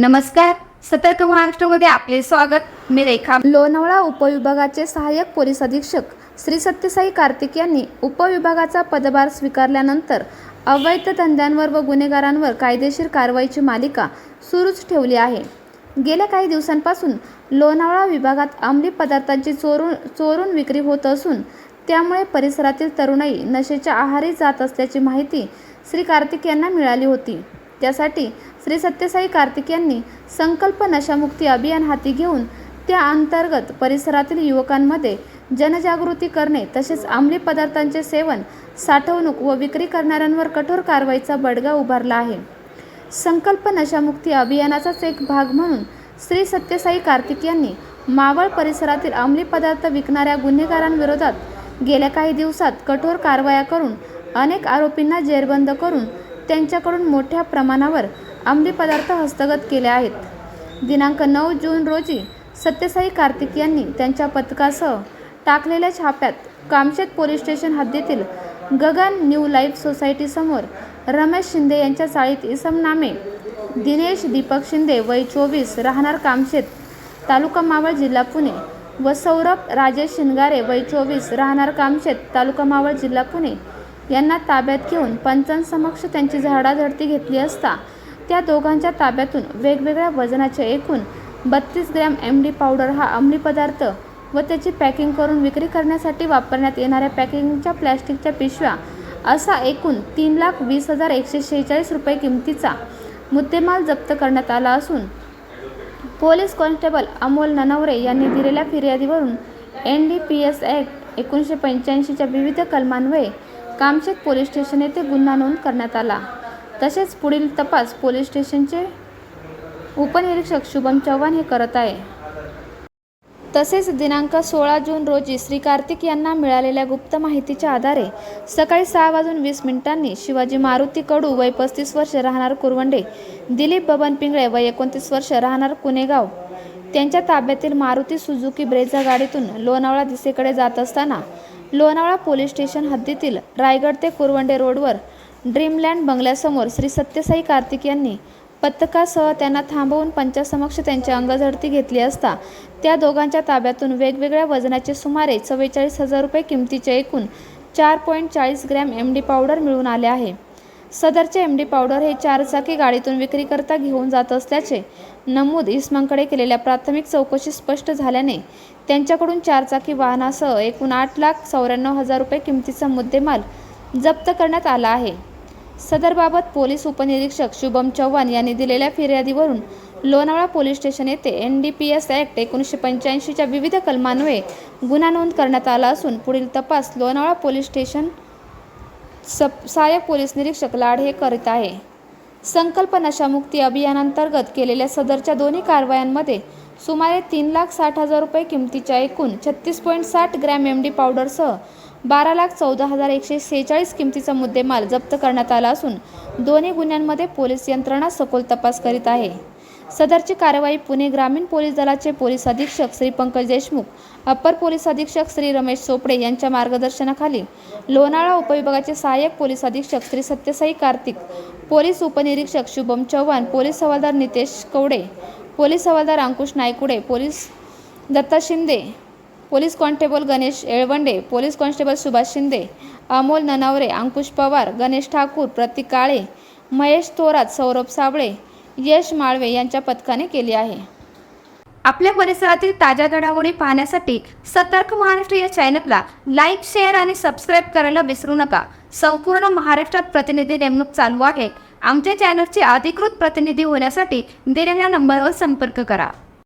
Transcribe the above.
नमस्कार. सतर्क महाराष्ट्रामध्ये आपले स्वागत. मी रेखा. लोणावळा उपविभागाचे सहाय्यक पोलीस अधीक्षक श्री सत्यसाई कार्तिक यांनी उपविभागाचा पदभार स्वीकारल्यानंतर अवैध धंद्यांवर व गुन्हेगारांवर कायदेशीर कारवाईची मालिका सुरूच ठेवली आहे. गेल्या काही दिवसांपासून लोणावळा विभागात अंमली पदार्थांची चोरून चोरून विक्री होत असून त्यामुळे परिसरातील तरुणाई नशेच्या आहारी जात असल्याची माहिती श्री कार्तिक यांना मिळाली होती. त्यासाठी श्री सत्यसाई कार्तिक यांनी संकल्प नशामुक्ती अभियान हाती घेऊन त्या अंतर्गत परिसरातील युवकांमध्ये जनजागृती करणे तसेच अंमली पदार्थांचे सेवन साठवणूक व विक्री करणाऱ्यांवर कठोर कारवाईचा बडगा उभारला आहे. संकल्प नशामुक्ती अभियानाचाच एक भाग म्हणून श्री सत्यसाई कार्तिक यांनी मावळ परिसरातील अंमली पदार्थ विकणाऱ्या गुन्हेगारांविरोधात गेल्या काही दिवसात कठोर कारवाया करून अनेक आरोपींना जेरबंद करून त्यांच्याकडून मोठ्या प्रमाणावर अंमली पदार्थ हस्तगत केले आहेत. दिनांक नऊ जून रोजी सत्यसाई कार्तिक यांनी त्यांच्या पथकासह टाकलेल्या छाप्यात कामशेत पोलीस स्टेशन हद्दीतील गगन न्यू लाईफ सोसायटीसमोर रमेश शिंदे यांच्या चाळीत इसम नामे दिनेश दीपक शिंदे वय चोवीस राहणार कामशेत तालुका मावळ जिल्हा पुणे व सौरभ राजेश शिंगारे वय चोवीस राहणार कामशेत तालुका मावळ जिल्हा पुणे यांना ताब्यात घेऊन पंचांसमक्ष त्यांची झाडाझडती घेतली असता त्या दोघांच्या ताब्यातून वेगवेगळ्या वजनाचे एकूण बत्तीस ग्रॅम एम डी पावडर हा अंमली पदार्थ व त्याची पॅकिंग करून विक्री करण्यासाठी वापरण्यात येणाऱ्या पॅकिंगच्या प्लॅस्टिकच्या पिशव्या असा एकूण तीन लाख वीस हजार एकशे शेहेचाळीस रुपये किमतीचा मुद्देमाल जप्त करण्यात आला असून पोलीस कॉन्स्टेबल अमोल ननवरे यांनी दिलेल्या फिर्यादीवरून N D P S act एकोणीसशे पंच्याऐंशीच्या विविध कलमान्वये कामशेत पोलीस स्टेशन येथे गुन्हा नोंद करण्यात आला. तसेच पुढील तपास पोलीस स्टेशनचे उपनिरीक्षक शुभम चव्हाण हे करत आहे. तसेच दिनांक सोळा जून रोजी श्री कार्तिक यांना मिळालेल्या गुप्त माहितीच्या आधारे सकाळी सहा वाजून वीस मिनिटांनी शिवाजी मारुती कडू वय पस्तीस वर्ष राहणार कुरवंडे दिलीप बबन पिंगळे वय एकोणतीस वर्ष राहणार कुनेगाव त्यांच्या ताब्यातील मारुती सुझुकी ब्रेझा गाडीतून लोणावळा दिशेकडे जात असताना लोणावळा पोलीस स्टेशन हद्दीतील रायगड ते कुरवंडे रोडवर ड्रीमलँड बंगल्यासमोर श्री सत्यसाई कार्तिक यांनी पथकासह त्यांना थांबवून पंचासमक्ष त्यांची अंगझडती घेतली असता त्या दोघांच्या ताब्यातून वेगवेगळ्या वजनाचे सुमारे चव्वेचाळीस हजार रुपये किमतीचे एकूण चार पॉईंट चाळीस ग्रॅम एम डी पावडर मिळून आले आहे. सदरचे एम डी पावडर हे चारचाकी गाडीतून विक्रीकरता घेऊन जात असल्याचे नमूद इस्मांकडे केलेल्या प्राथमिक चौकशी स्पष्ट झाल्याने त्यांच्याकडून चारचाकी वाहनासह एकूण आठ लाख चौऱ्याण्णव हजार रुपये किमतीचा मुद्देमाल जप्त करण्यात आला आहे. सदरबाबत पोलीस उपनिरीक्षक शुभम चव्हाण यांनी दिलेल्या फिर्यादीवरून लोणावळा पोलीस स्टेशन येथे N D P S act एकोणीसशे पंच्याऐंशीच्या विविध कलमान्वये गुन्हा नोंद करण्यात आला असून पुढील तपास लोणावळा पोलीस स्टेशन सप सहाय्यक पोलीस निरीक्षक लाड हे करीत आहे. संकल्प नशामुक्ती अभियानांतर्गत केलेल्या सदरच्या दोन्ही कारवायांमध्ये सुमारे तीन लाख साठ हजार रुपये किमतीच्या एकूण छत्तीस पॉईंट साठ ग्रॅम एम डी पावडरसह बारा लाख चौदा हजार एकशे सेहेचाळीस किमतीचा मुद्देमाल जप्त करण्यात आला असून दोन्ही गुन्ह्यांमध्ये पोलीस यंत्रणा सखोल तपास करीत आहे. सदरची कारवाई पुणे ग्रामीण पोलीस दलाचे पोलीस अधीक्षक श्री पंकज देशमुख अप्पर पोलीस अधीक्षक श्री रमेश चोपडे यांच्या मार्गदर्शनाखाली लोणावळा उपविभागाचे सहाय्यक पोलीस अधीक्षक श्री सत्यसाई कार्तिक पोलीस उपनिरीक्षक शुभम चव्हाण पोलीस हवालदार नितेश कवडे पोलीस हवालदार Ankush Naikude police Datta Shinde police constable Ganesh Yelwande police constable Subhash Shinde Amol Nanaware Ankush Pawar Ganesh Thakur Pratik Kale Mahesh Thorat Saurabh Sable Yash Malve यांच्या पथकाने केली आहे. आपल्या परिसरातील ताज्या घडामोडी पाहण्यासाठी सतर्क महाराष्ट्र या चॅनलला लाईक शेअर आणि सबस्क्राईब करायला विसरू नका. संपूर्ण महाराष्ट्रात प्रतिनिधी नेमणूक चालू आहे. आमच्या चॅनलचे अधिकृत प्रतिनिधी होण्यासाठी दिलेल्या नंबरवर संपर्क करा.